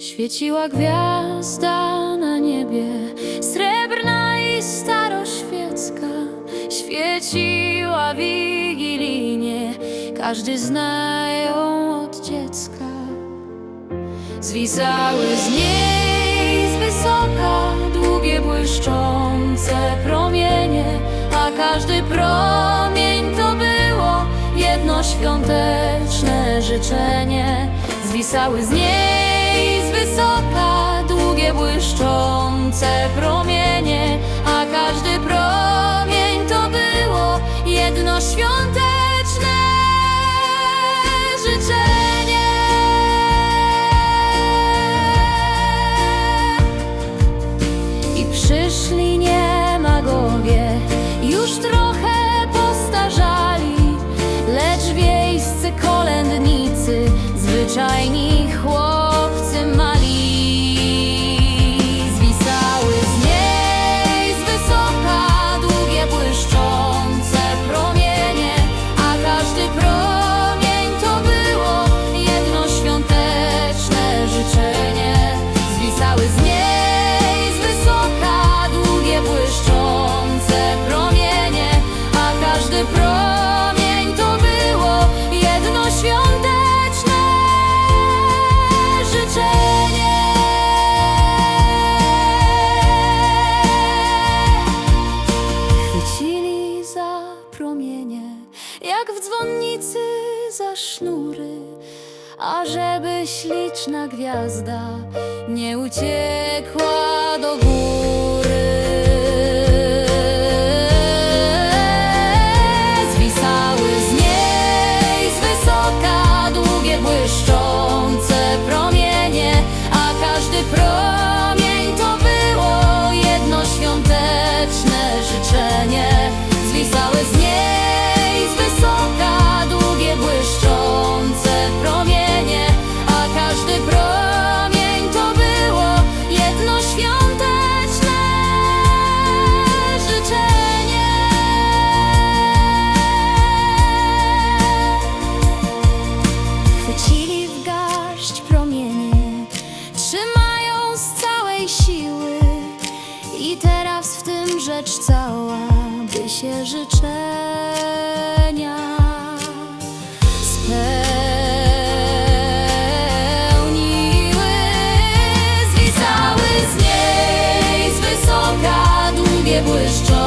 Świeciła gwiazda na niebie, srebrna i staroświecka. Świeciła wigilijnie, każdy zna ją od dziecka. Zwisały z niej z wysoka długie błyszczące promienie, a każdy promień to było jedno świąteczne życzenie. Zwisały z niej z wysoka długie błyszczące promienie, a każdy promień to było jedno świąteczne życzenie. I przyszli niemagowie, już trochę postarzali, lecz wiejscy kolędnicy, zwyczajni chłopcy dzwonnicy za sznury, ażeby śliczna gwiazda nie uciekła do góry. rzecz cała, by się życzenia spełniły. Zwisały z niej z wysoka długie błyszczą.